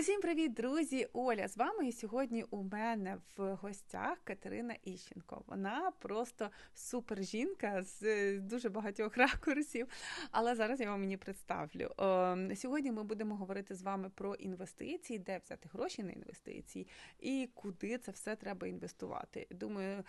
Усім привіт, друзі! Оля з вами і сьогодні у мене в гостях Катерина Іщенко. Вона просто супер жінка з дуже багатьох ракурсів. Але зараз я вам її представлю. Сьогодні ми будемо говорити з вами про інвестиції, де взяти гроші на інвестиції і куди це все треба інвестувати. Думаю,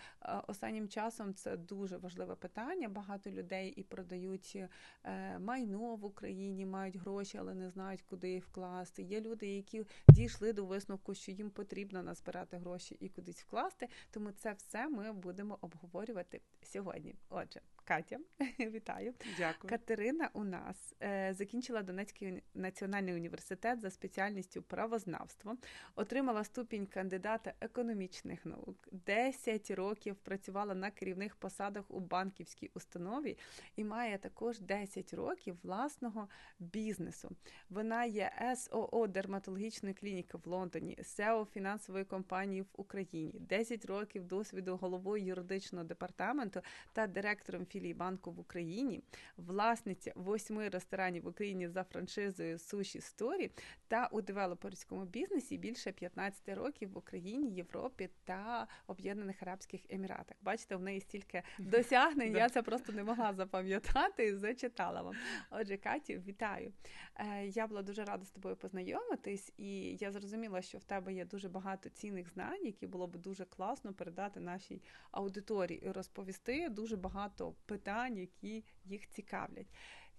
останнім часом це дуже важливе питання. Багато людей і продають е, майно в Україні, мають гроші, але не знають, куди їх вкласти. Є люди, які дійшли до висновку, що їм потрібно назбирати гроші і кудись вкласти. Тому це все ми будемо обговорювати сьогодні. Отже, Катя, вітаю. Дякую. Катерина у нас е, закінчила Донецький національний університет за спеціальністю правознавство, отримала ступінь кандидата економічних наук, 10 років працювала на керівних посадах у банківській установі і має також 10 років власного бізнесу. Вона є СОО дерматологічної клініки в Лондоні, СЕО фінансової компанії в Україні, 10 років досвіду головою юридичного департаменту та директором філії банку в Україні, власниця восьми ресторанів в Україні за франшизою Суші Сторі та у девелоперському бізнесі більше 15 років в Україні, Європі та Об'єднаних Арабських Еміратах. Бачите, в неї стільки досягнень. Я це просто не могла запам'ятати і зачитала вам. Отже, Катю, вітаю. Е, я була дуже рада з тобою познайомитись, і я зрозуміла, що в тебе є дуже багато цінних знань, які було б дуже класно передати нашій аудиторії і розповісти дуже багато питань, які їх цікавлять.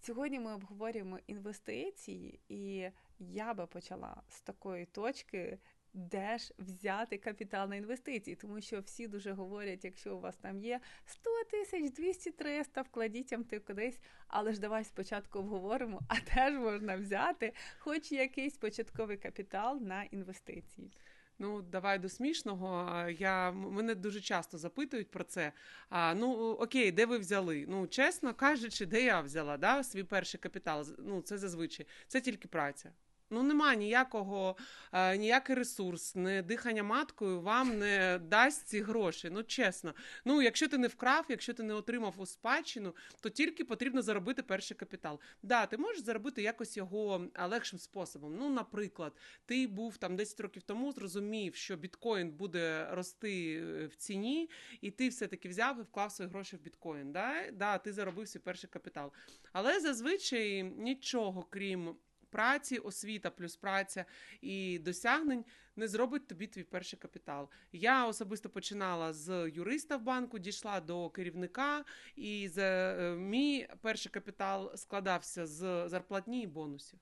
Сьогодні ми обговорюємо інвестиції, і я би почала з такої точки. Де ж взяти капітал на інвестиції, тому що всі дуже говорять, якщо у вас там є 100 тисяч, 200, 300, вкладіть ти кудись, але ж давай спочатку обговоримо, а де ж можна взяти хоч якийсь початковий капітал на інвестиції. Ну, давай до смішного. Я мене дуже часто запитують про це. А, Ну окей, де ви взяли? Ну, чесно кажучи, де я взяла да, свій перший капітал. Ну, це зазвичай це тільки праця. Ну, нема ніякого, е, ніякий ресурс, не дихання маткою вам не дасть ці гроші. Ну, чесно. Ну, якщо ти не вкрав, якщо ти не отримав у спадщину, то тільки потрібно заробити перший капітал. Да, ти можеш заробити якось його легшим способом. Ну, наприклад, ти був там 10 років тому, зрозумів, що біткоін буде рости е, в ціні, і ти все-таки взяв і вклав свої гроші в біткоін. Да? Да, ти заробив свій перший капітал. Але зазвичай нічого крім праці, освіта плюс праця і досягнень не зробить тобі твій перший капітал. Я особисто починала з юриста в банку, дійшла до керівника, і за е, мій перший капітал складався з зарплатні і бонусів.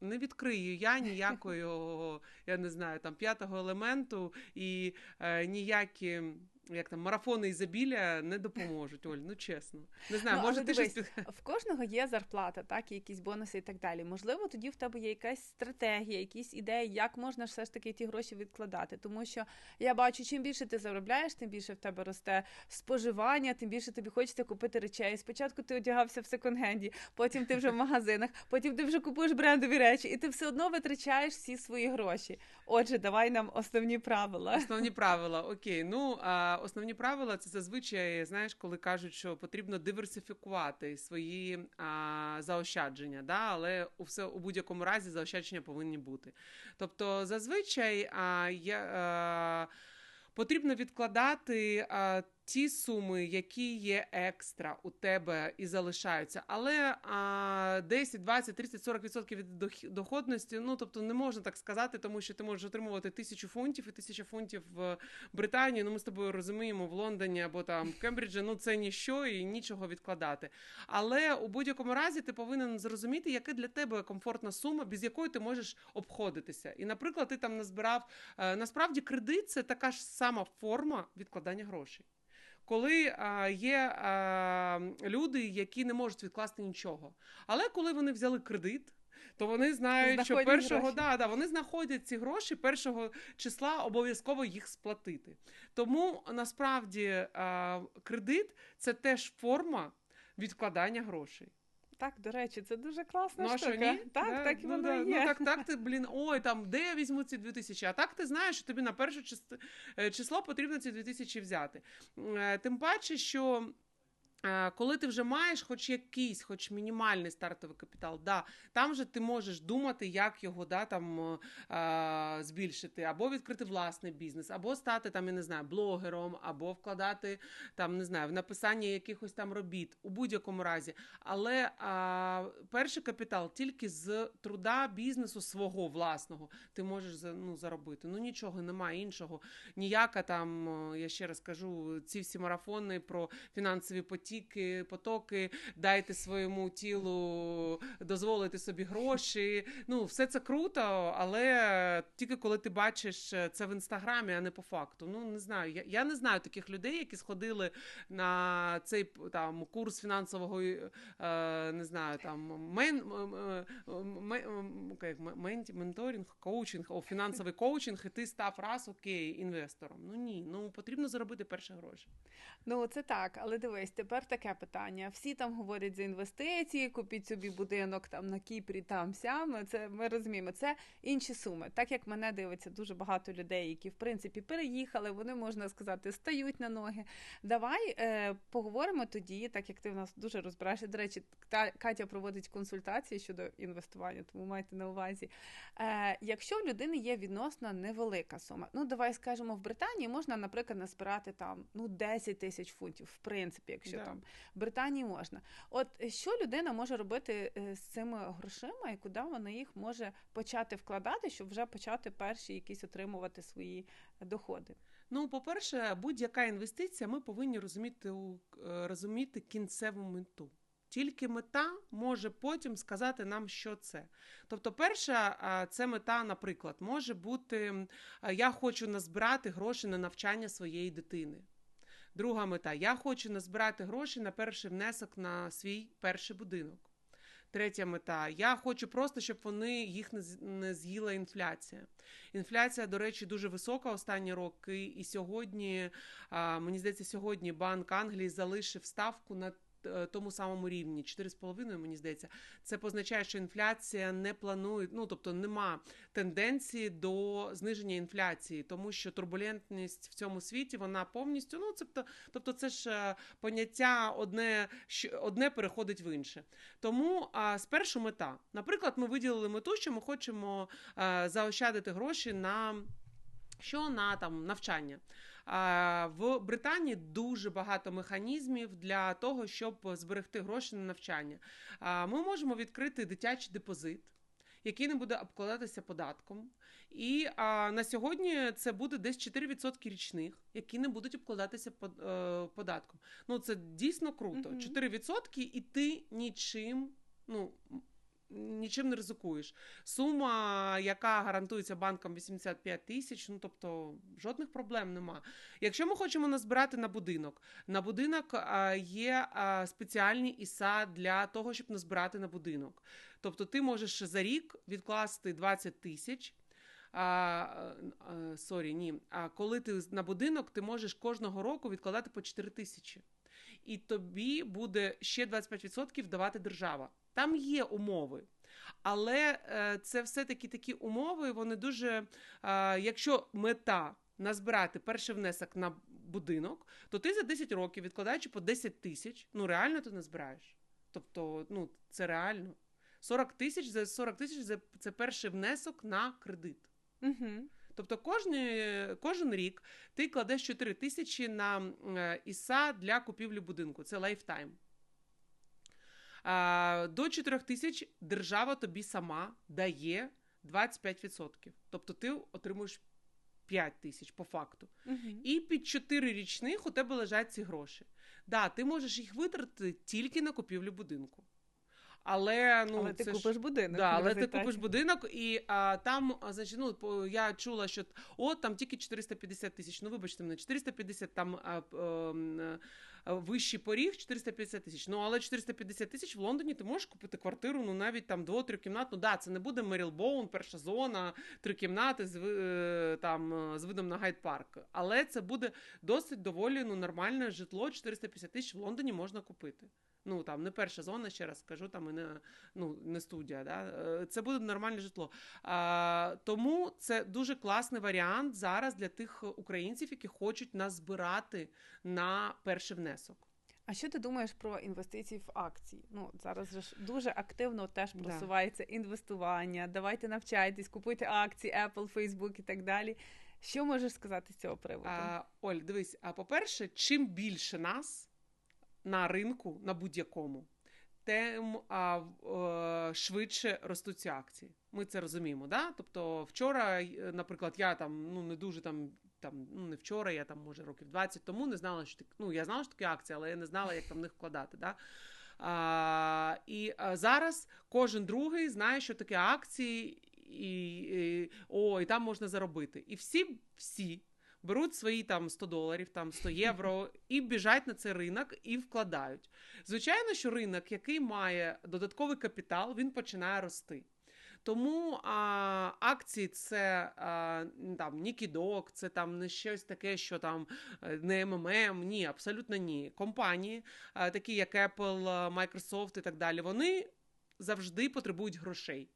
Не відкрию я ніякого, я не знаю, там п'ятого елементу і е, ніякі як там марафони ізобілля не допоможуть, Оль, ну чесно. Не знаю, ну, може ти дивись, щось... в кожного є зарплата, так, і якісь бонуси і так далі. Можливо, тоді в тебе є якась стратегія, якісь ідеї, як можна все ж таки ті гроші відкладати. Тому що я бачу, чим більше ти заробляєш, тим більше в тебе росте споживання, тим більше тобі хочеться купити речей. Спочатку ти одягався в секонд-хенді, потім ти вже в магазинах, потім ти вже купуєш брендові речі, і ти все одно витрачаєш всі свої гроші. Отже, давай нам основні правила. Основні правила, окей. Ну а основні правила це зазвичай, знаєш, коли кажуть, що потрібно диверсифікувати свої а, заощадження, да? але у все у будь-якому разі заощадження повинні бути. Тобто, зазвичай а, я. А, Потрібно відкладати а, ті суми, які є екстра у тебе і залишаються. Але а, 10, 20, 30, 40% від доходності, ну тобто не можна так сказати, тому що ти можеш отримувати тисячу фунтів і тисяча фунтів в Британії. Ну ми з тобою розуміємо в Лондоні або там в Кембриджі. Ну це ніщо і нічого відкладати. Але у будь-якому разі ти повинен зрозуміти, яка для тебе комфортна сума, без якої ти можеш обходитися. І, наприклад, ти там назбирав е, насправді кредит це така ж сама форма відкладання грошей коли а, є а, люди, які не можуть відкласти нічого. Але коли вони взяли кредит. То вони знають, Знаходять що першого да, да, вони знаходять ці гроші першого числа обов'язково їх сплатити. Тому насправді кредит це теж форма відкладання грошей. Так, до речі, це дуже класна ну, штука. Ні? Так, да, так і ну, воно да, є. Ну так, так ти, блін, ой, там де я візьму ці 2000? А так ти знаєш, що тобі на перше е, число потрібно ці 2000 взяти. Е, тим паче, що Е, коли ти вже маєш хоч якийсь, хоч мінімальний стартовий капітал, да, там же ти можеш думати, як його да, там, е, збільшити, або відкрити власний бізнес, або стати там, я не знаю, блогером, або вкладати там, не знаю, в написання якихось там робіт у будь-якому разі. Але е, перший капітал тільки з труда бізнесу свого власного ти можеш ну, заробити. Ну нічого немає іншого. Ніяка там, е, я ще раз кажу, ці всі марафони про фінансові потіки потіки, потоки, дайте своєму тілу дозволити собі гроші. Ну, все це круто, але тільки коли ти бачиш це в інстаграмі, а не по факту. Ну не знаю. Я я не знаю таких людей, які сходили на цей там курс фінансового е, не знаю, там мен, мен, менторинг, коучинг, о, фінансовий коучинг, і ти став раз окей, інвестором. Ну ні, ну потрібно заробити перші гроші. Ну це так, але дивись, тепер тепер таке питання. Всі там говорять за інвестиції, купіть собі будинок там на Кіпрі, там сям. Це ми розуміємо. Це інші суми. Так як мене дивиться дуже багато людей, які в принципі переїхали, вони можна сказати, стають на ноги. Давай е, поговоримо тоді, так як ти в нас дуже розбираєшся. До речі, Катя проводить консультації щодо інвестування, тому майте на увазі. Е, Якщо в людини є відносно невелика сума, ну давай скажемо, в Британії можна, наприклад, назбирати там ну 10 тисяч фунтів, в принципі, якщо да. Там в Британії можна. От е, що людина може робити е, з цими грошима і куди вона їх може почати вкладати, щоб вже почати перші якісь отримувати свої доходи? Ну, по-перше, будь-яка інвестиція, ми повинні розуміти е, розуміти кінцеву мету. Тільки мета може потім сказати нам, що це. Тобто, перша це мета, наприклад, може бути: я хочу назбирати гроші на навчання своєї дитини. Друга мета я хочу назбирати гроші на перший внесок на свій перший будинок. Третя мета я хочу просто, щоб вони їх не з'їла інфляція. Інфляція, до речі, дуже висока останні роки. І сьогодні, мені здається, сьогодні Банк Англії залишив ставку на тому самому рівні 4,5, мені здається, це позначає, що інфляція не планує, ну тобто нема тенденції до зниження інфляції, тому що турбулентність в цьому світі вона повністю ну тобто, тобто це ж е, поняття одне одне переходить в інше. Тому а, спершу мета. Наприклад, ми виділили мету, що ми хочемо а, е, заощадити гроші на що на там навчання. В Британії дуже багато механізмів для того, щоб зберегти гроші на навчання. Ми можемо відкрити дитячий депозит. Який не буде обкладатися податком, і а, на сьогодні це буде десь 4% річних, які не будуть обкладатися под, е, податком. Ну це дійсно круто. Mm-hmm. 4% і ти нічим ну нічим не ризикуєш. Сума, яка гарантується банком 85 тисяч, ну тобто жодних проблем нема. Якщо ми хочемо назбирати на будинок, на будинок є спеціальні іса для того, щоб назбирати на будинок. Тобто ти можеш за рік відкласти 20 тисяч. А, Сорі, ні. А коли ти на будинок, ти можеш кожного року відкладати по 4 тисячі. І тобі буде ще 25% давати держава. Там є умови. Але е, це все-таки такі умови, вони дуже. Якщо мета назбирати перший внесок на будинок, то ти за 10 років, відкладаючи по 10 тисяч, ну реально ти назбираєш. Тобто, ну, це реально. 40 тисяч за 40 тисяч це перший внесок на кредит. Угу. Тобто кожен, кожен рік ти кладеш 4 тисячі на е, ІСА для купівлі будинку. Це лайфтайм. До 4 тисяч держава тобі сама дає 25%. Тобто ти отримуєш 5 тисяч по факту. Угу. І під 4 річних у тебе лежать ці гроші. Да, ти можеш їх витратити тільки на купівлю будинку. Але ну але ти це купиш ж, будинок. Да, але ти купиш будинок, і а, там, значить, ну я чула, що от там тільки 450 тисяч. Ну вибачте мене, 450 там а, а, вищий поріг 450 тисяч. Ну але 450 тисяч в Лондоні ти можеш купити квартиру, ну навіть там дво-трикімнатну. Да, це не буде Мерілбоун, перша зона, три кімнати з е, там з видом на Гайд Парк. Але це буде досить доволі ну, нормальне житло. 450 тисяч в Лондоні можна купити. Ну там не перша зона, ще раз скажу, там і не ну не студія. Да? Е, це буде нормальне житло. А, Тому це дуже класний варіант зараз для тих українців, які хочуть нас збирати на перший внесок. А що ти думаєш про інвестиції в акції? Ну зараз ж дуже активно теж просувається да. інвестування. Давайте навчайтесь, купуйте акції, Apple, Facebook і так далі. Що можеш сказати з цього приводу? А, Оль, дивись, а по-перше, чим більше нас на ринку, на будь-якому, тим а, а, швидше ростуть ці акції. Ми це розуміємо. Да? Тобто, вчора, наприклад, я там ну не дуже там. Там ну не вчора, я там може років 20 тому не знала, що ну я знала, що такі акції, але я не знала, як там в них вкладати. Да? А, І а, зараз кожен другий знає, що таке акції, і, і о, і там можна заробити. І всі, всі беруть свої там 100 доларів, там 100 євро і біжать на цей ринок і вкладають. Звичайно, що ринок, який має додатковий капітал, він починає рости. Тому а, акції це а, там ні кідок, це там не щось таке, що там е, не МММ, ні, абсолютно ні. Компанії, а, такі як Apple, Microsoft і так далі, вони завжди потребують грошей.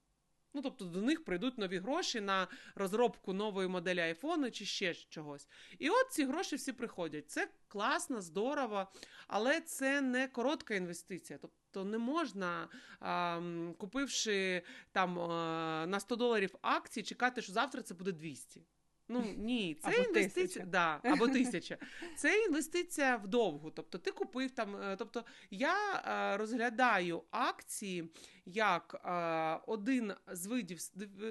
Ну, тобто до них прийдуть нові гроші на розробку нової моделі айфону чи ще чогось. І от ці гроші всі приходять. Це класно, здорово, але це не коротка інвестиція. Тобто не можна, купивши там на 100 доларів акції, чекати, що завтра це буде 200. Ну ні, це або інвестиція тисяча. Да, або тисяча. Це інвестиція вдовгу. Тобто ти купив там. Е, тобто я е, розглядаю акції як е, один з видів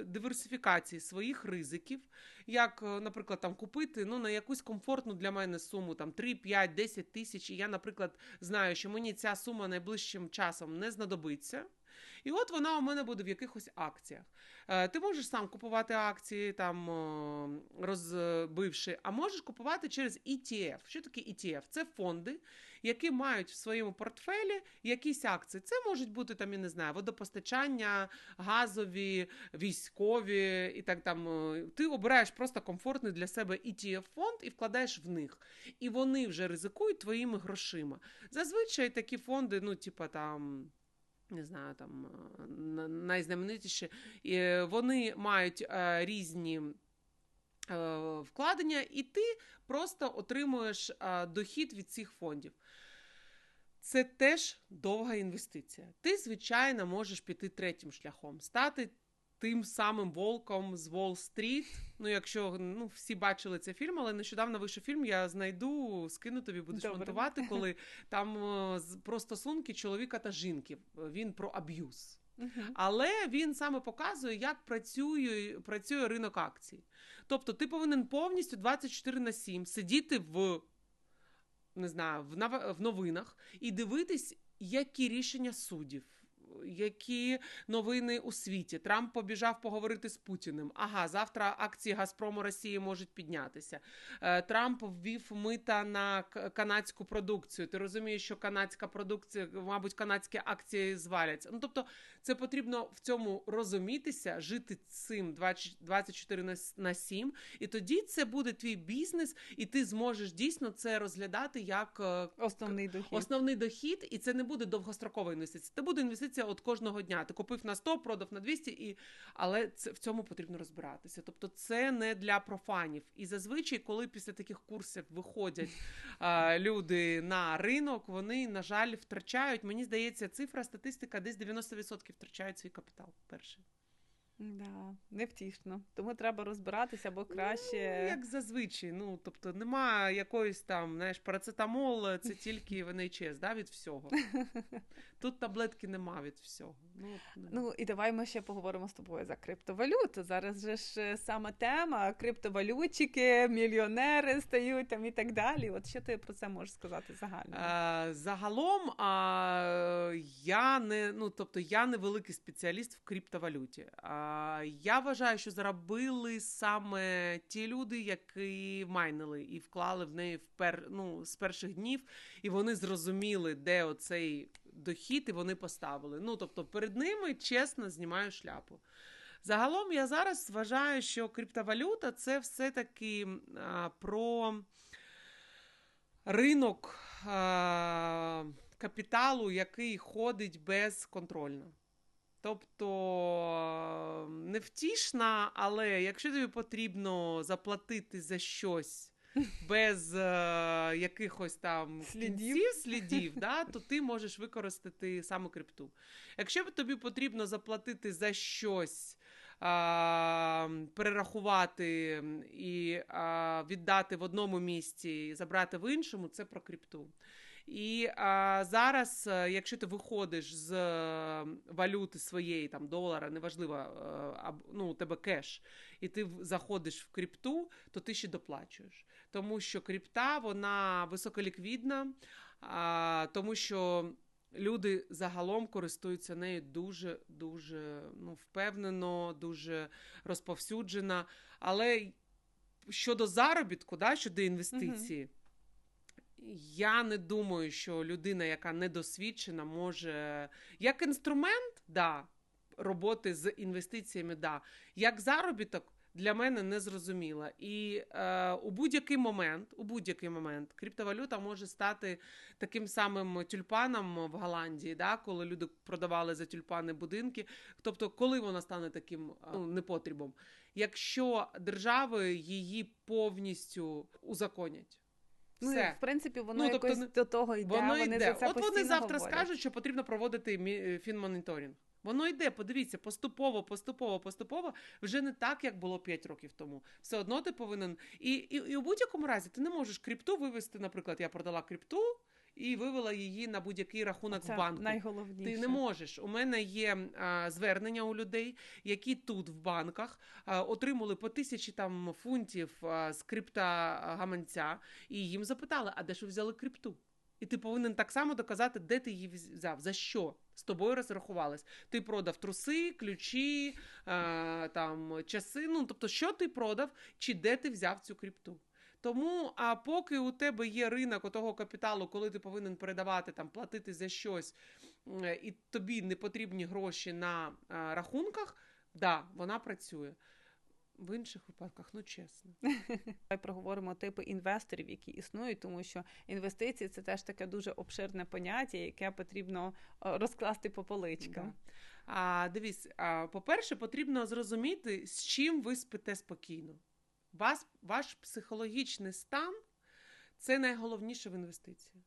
диверсифікації своїх ризиків, як, наприклад, там купити ну, на якусь комфортну для мене суму там 3, 5, 10 тисяч. І я, наприклад, знаю, що мені ця сума найближчим часом не знадобиться. І от вона у мене буде в якихось акціях. Е, ти можеш сам купувати акції, там розбивши, а можеш купувати через ETF. Що таке ETF? Це фонди, які мають в своєму портфелі якісь акції. Це можуть бути там, я не знаю, водопостачання, газові, військові і так там. Е, ти обираєш просто комфортний для себе ETF фонд і вкладаєш в них. І вони вже ризикують твоїми грошима. Зазвичай такі фонди, ну, типа там не знаю, там е, найзнаменитіші, вони мають е, різні. Е, вкладення, і ти просто отримуєш дохід від цих фондів. Це теж довга інвестиція. Ти, звичайно, можеш піти третім шляхом, стати тим самим волком з Уолл-стріт. Ну, якщо ну, всі бачили цей фільм, але нещодавно вийшов фільм, я знайду, скину тобі, будеш Добре. монтувати, коли там про стосунки чоловіка та жінки. Він про аб'юз. Uh-huh. Але він саме показує, як працює працює ринок акцій. Тобто, ти повинен повністю 24 на 7 сидіти в не знаю, в новинах і дивитись, які рішення суддів які новини у світі. Трамп побіжав поговорити з Путіним. Ага, завтра акції Газпрому Росії можуть піднятися. Е, Трамп ввів мита на канадську продукцію. Ти розумієш, що канадська продукція, мабуть, канадські акції зваляться. Ну тобто, це потрібно в цьому розумітися, жити цим 24 на 7, і тоді це буде твій бізнес, і ти зможеш дійсно це розглядати як е, основний дохід. Основний дохід, і це не буде довгострокова інвестиція. Це буде інвестиція от кожного дня. Ти купив на 100, продав на 200, і... але це в цьому потрібно розбиратися. Тобто, це не для профанів. І зазвичай, коли після таких курсів виходять а, люди на ринок, вони на жаль втрачають. Мені здається, цифра статистика десь 90% втрачають свій капітал. Перший. Да, невтішно. Тому треба розбиратися, бо краще. Ну, Як зазвичай. Ну, тобто, немає якоїсь там, знаєш, парацетамол, це тільки в NHS, да, від всього. Тут таблетки нема від всього. Ну, ну і давай ми ще поговоримо з тобою за криптовалюту. Зараз же ж е, сама тема: криптовалютчики, мільйонери стають там і так далі. От що ти про це можеш сказати загально? А, Загалом а, я не ну, тобто я не великий спеціаліст в криптовалюті. А, Я вважаю, що заробили саме ті люди, які майнили і вклали в неї в пер, ну, з перших днів, і вони зрозуміли, де оцей дохід, і вони поставили. Ну, тобто, перед ними чесно знімаю шляпу. Загалом я зараз вважаю, що криптовалюта це все-таки а, про ринок а, капіталу, який ходить безконтрольно. Тобто невтішна, але якщо тобі потрібно заплатити за щось без е, якихось там Слідів. кінців, слідів, да, то ти можеш використати саме крипту. Якщо б тобі потрібно заплатити за щось. а, Перерахувати і а, віддати в одному місці і забрати в іншому, це про крипту. І а, зараз, е, якщо ти виходиш з е, валюти своєї там долара, неважливо, е, аб- ну, у тебе кеш, і ти заходиш в крипту, то ти ще доплачуєш. Тому що крипта вона високоліквідна, а, тому що люди загалом користуються нею дуже дуже ну, впевнено, дуже розповсюджена. Але щодо заробітку, да, щодо інвестиції. Я не думаю, що людина, яка недосвідчена, може як інструмент, да, роботи з інвестиціями, да, як заробіток. Для мене не зрозуміло. І е, у будь-який момент, у будь-який момент, криптовалюта може стати таким самим тюльпаном в Голландії, да, коли люди продавали за тюльпани будинки. Тобто, коли вона стане таким е, ну, непотрібом, якщо держави її повністю узаконять. Ну, Все. в принципі, воно Ну, тобто якось не- до того йде. Воно вони йде. за це От вони завтра говорять. скажуть, що потрібно проводити мі- е, фінмоніторинг. Воно йде, подивіться, поступово, поступово, поступово, вже не так, як було 5 років тому. Все одно ти повинен. І, і, і у будь-якому разі ти не можеш крипту вивести. Наприклад, я продала крипту і вивела її на будь-який рахунок Це в банку. найголовніше. Ти не можеш. У мене є а, звернення у людей, які тут в банках а, отримали по тисячі там фунтів а, з крипта гаманця, і їм запитали, а де ж ви взяли крипту? І ти повинен так само доказати, де ти її взяв, за що з тобою розрахувались. Ти продав труси, ключі, там часи. Ну тобто, що ти продав, чи де ти взяв цю крипту. Тому, а поки у тебе є ринок того капіталу, коли ти повинен передавати там, платити за щось, і тобі не потрібні гроші на е, рахунках, да, вона працює. В інших випадках, ну чесно. Давай проговоримо типи інвесторів, які існують, тому що інвестиції це теж таке дуже обширне поняття, яке потрібно е, розкласти по поличкам. Да. А, дивись, а, по-перше, потрібно зрозуміти, з чим ви спите спокійно. Вас, ваш психологічний стан це найголовніше в інвестиції.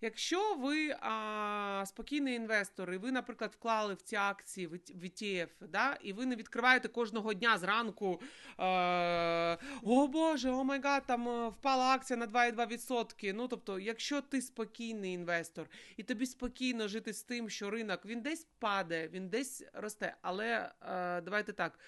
Якщо ви а, спокійний інвестор, і ви, наприклад, вклали в ці акції в ETF, да, і ви не відкриваєте кожного дня зранку, е, о Боже, о май гад, там е, впала акція на 2,2%. Ну, тобто, якщо ти спокійний інвестор, і тобі спокійно жити з тим, що ринок він десь падає, він десь росте. Але е, давайте так.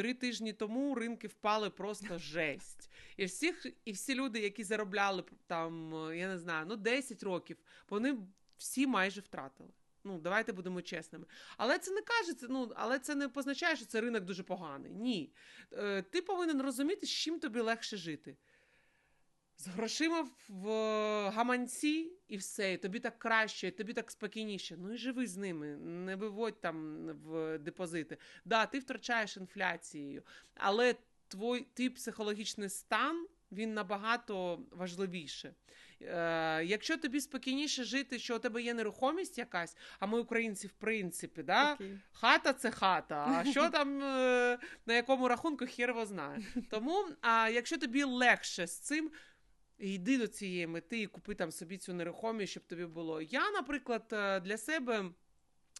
Три тижні тому ринки впали просто жесть. І всіх, і всі люди, які заробляли там, я не знаю, ну 10 років, вони всі майже втратили. Ну, давайте будемо чесними. Але це не кажеться, ну але це не позначає, що це ринок дуже поганий. Ні. Е, ти повинен розуміти, з чим тобі легше жити. З грошима в гаманці і все, і тобі так краще, і тобі так спокійніше. Ну і живи з ними, не виводь там в депозити. Да, ти втрачаєш інфляцією, але твій ти психологічний стан він набагато важливіше. Е, якщо тобі спокійніше жити, що у тебе є нерухомість якась, а ми українці, в принципі, да, Окей. Хата це хата. А що там е, на якому рахунку його знає. Тому, а якщо тобі легше з цим, йди до цієї мети і купи там собі цю нерухомість, щоб тобі було. Я, наприклад, е, для себе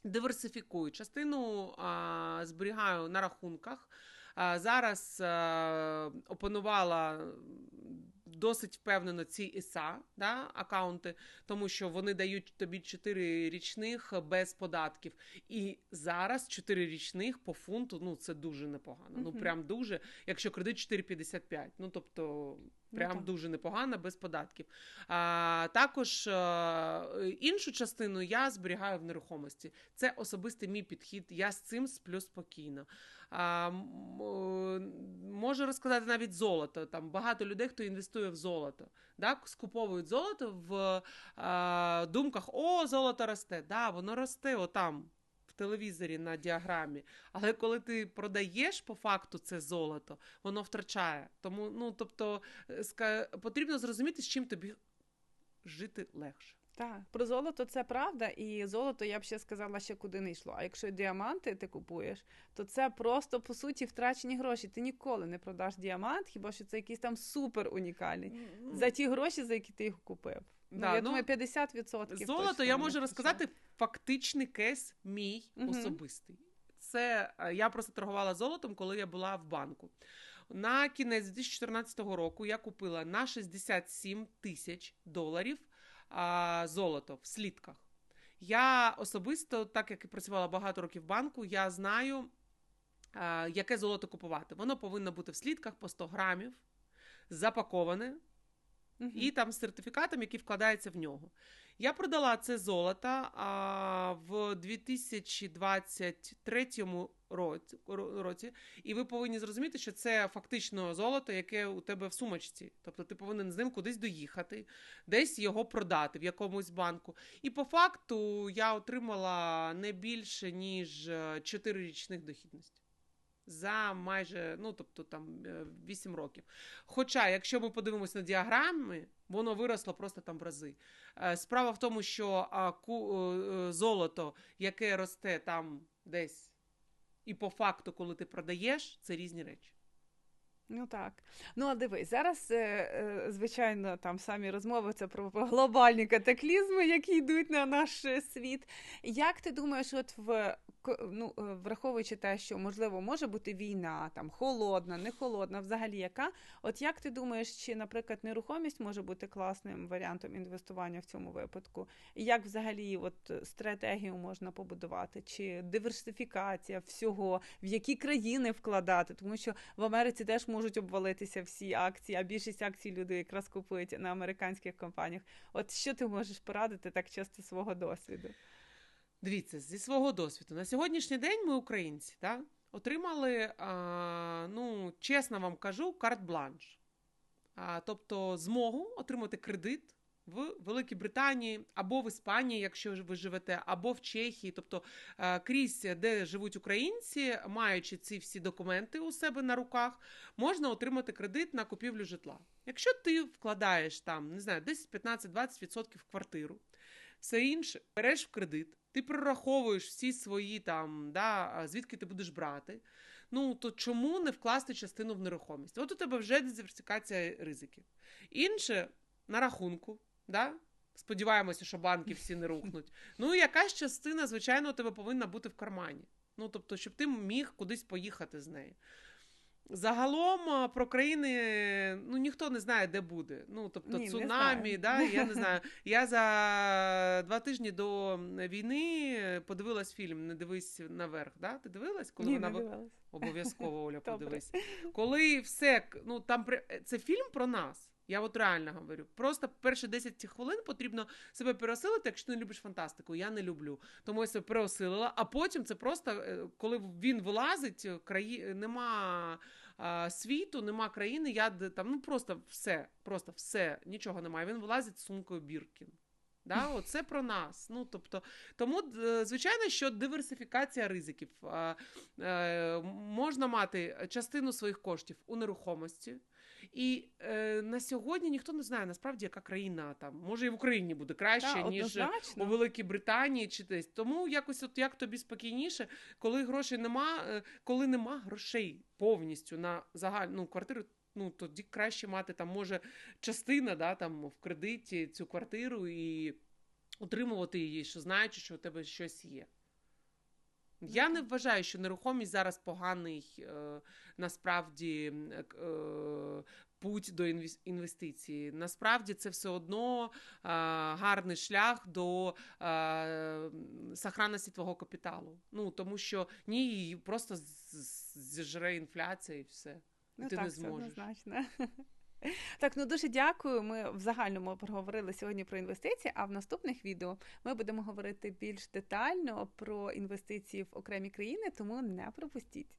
диверсифікую. Частину а, зберігаю на рахунках. А, зараз а, опанувала досить впевнено ці ІСА да, акаунти, тому що вони дають тобі 4 річних без податків. І зараз 4 річних по фунту, ну це дуже непогано. Ну прям дуже, якщо кредит 4,55. Ну тобто. Прям так. дуже непогано, без податків. А, також а, іншу частину я зберігаю в нерухомості. Це особистий мій підхід. Я з цим сплю спокійно. А, можу розказати навіть золото. Там багато людей, хто інвестує в золото. Да? Скуповують золото в а, думках: о, золото росте. Да, воно росте отам. Телевізорі на діаграмі, але коли ти продаєш по факту це золото, воно втрачає. Тому, ну тобто, е, ска- потрібно зрозуміти, з чим тобі жити легше. Так, про золото це правда, і золото я б ще сказала, ще куди не йшло. А якщо діаманти ти купуєш, то це просто по суті втрачені гроші. Ти ніколи не продаш діамант, хіба що це якийсь там супер унікальний за ті гроші, за які ти їх купив. Ну, Да, я ну, думаю, 50% Золото точно я можу все. розказати фактичний кейс мій Мгм. особистий. Це е, я просто торгувала золотом, коли я була в банку. На кінець 2014 року я купила на 67 тисяч доларів а, золото в слідках. Я особисто, так як і працювала багато років в банку, я знаю, а, яке золото купувати. Воно повинно бути в слідках по 100 грамів, запаковане, Мгм. і там з сертифікатом, який вкладається в нього. Я продала це золото а, в 2023 році, ро- році, і ви повинні зрозуміти, що це фактично золото, яке у тебе в сумочці. Тобто ти повинен з ним кудись доїхати, десь його продати в якомусь банку. І по факту я отримала не більше ніж 4 річних дохідності. За майже, ну тобто там е, 8 років. Хоча, якщо ми подивимося на діаграми, воно виросло просто там в рази. Е, Справа в тому, що е, золото, яке росте там десь, і по факту, коли ти продаєш, це різні речі. Ну так. Ну а дивись, зараз, е, е, звичайно, там самі розмови це про глобальні катаклізми, які йдуть на наш е, світ. Як ти думаєш, от в ну, е, враховуючи те, що можливо може бути війна, там холодна, не холодна, взагалі яка? От як ти думаєш, чи, наприклад, нерухомість може бути класним варіантом інвестування в цьому випадку? І як взагалі от стратегію можна побудувати? Чи диверсифікація всього, в які країни вкладати? Тому що в Америці теж можуть обвалитися всі акції, а більшість акцій люди якраз купують на американських компаніях. От що ти можеш порадити так часто свого досвіду? Дивіться, зі свого досвіду. На сьогоднішній день ми, українці, да, отримали, а, ну, чесно вам кажу, карт-бланш. А, тобто змогу отримати кредит в Великій Британії або в Іспанії, якщо ви живете, або в Чехії, тобто е, крізь, де живуть українці, маючи ці всі документи у себе на руках, можна отримати кредит на купівлю житла. Якщо ти вкладаєш там, не знаю, десь 15-20% в квартиру, все інше береш в кредит, ти прораховуєш всі свої там, да, звідки ти будеш брати. Ну то чому не вкласти частину в нерухомість? От у тебе вже диверсифікація ризиків. Інше на рахунку, да? сподіваємося, що банки всі не рухнуть. Ну, і якась частина, звичайно, у тебе повинна бути в кармані. Ну, тобто, щоб ти міг кудись поїхати з нею. Загалом про країни ну ніхто не знає, де буде. Ну тобто Ні, цунамі, да, я не знаю. Я за два тижні до війни подивилась фільм Не дивись наверх. Да? Ти дивилась, коли Ні, вона не обов'язково Оля, подивись. Коли все ну там при- це фільм про нас. Я от реально говорю. Просто перші 10 хвилин потрібно себе переосилити, якщо ти не любиш фантастику. Я не люблю. Тому я себе переосилила. А потім це просто е, коли він вилазить, краї... нема а, світу, нема країни. Я де там ну просто все, просто все, нічого немає. Він вилазить з сумкою Біркін. Да, оце про нас. Ну тобто, тому е, звичайно, що диверсифікація ризиків. Е, можна мати частину своїх коштів у нерухомості. І е, на сьогодні ніхто не знає насправді, яка країна там може і в Україні буде краще, Та, ніж однозначно. у Великій Британії чи десь. Тому якось, от як тобі спокійніше, коли грошей нема, е, коли нема грошей повністю на загальну квартиру. Ну тоді краще мати там може частина, да, там в кредиті цю квартиру і утримувати її, що знаючи, що у тебе щось є. Я не вважаю, що нерухомість зараз поганий е, насправді е, е, путь до інвестиції. Насправді це все одно е, гарний шлях до сохранності твого капіталу. Ну тому що ні, її просто з- з- інфляція і все. І Ну ти так, не це однозначно. Так, ну дуже дякую. Ми в загальному проговорили сьогодні про інвестиції, а в наступних відео ми будемо говорити більш детально про інвестиції в окремі країни, тому не пропустіть.